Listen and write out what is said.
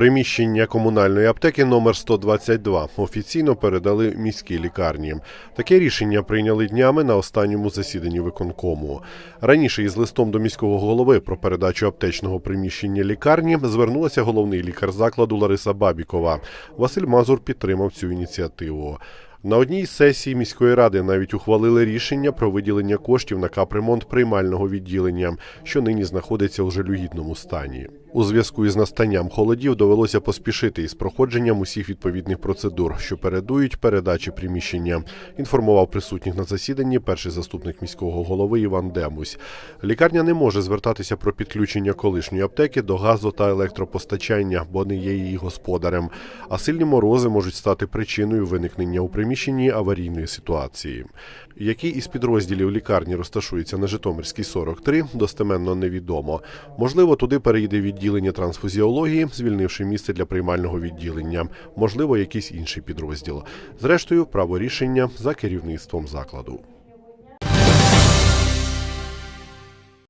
Приміщення комунальної аптеки номер 122 офіційно передали міській лікарні. Таке рішення прийняли днями на останньому засіданні виконкому. Раніше із листом до міського голови про передачу аптечного приміщення лікарні звернулася головний лікар закладу Лариса Бабікова. Василь Мазур підтримав цю ініціативу. На одній з сесій міської ради навіть ухвалили рішення про виділення коштів на капремонт приймального відділення, що нині знаходиться у жалюгідному стані. У зв'язку із настанням холодів довелося поспішити із проходженням усіх відповідних процедур, що передують передачі приміщення. Інформував присутніх на засіданні перший заступник міського голови Іван Демусь. Лікарня не може звертатися про підключення колишньої аптеки до газу та електропостачання, бо не є її господарем. А сильні морози можуть стати причиною виникнення у приміщенні аварійної ситуації. Який із підрозділів лікарні розташується на Житомирській 43, достеменно невідомо. Можливо, туди перейде відділення трансфузіології, звільнивши місце для приймального відділення. Можливо, якийсь інший підрозділ. Зрештою, право рішення за керівництвом закладу.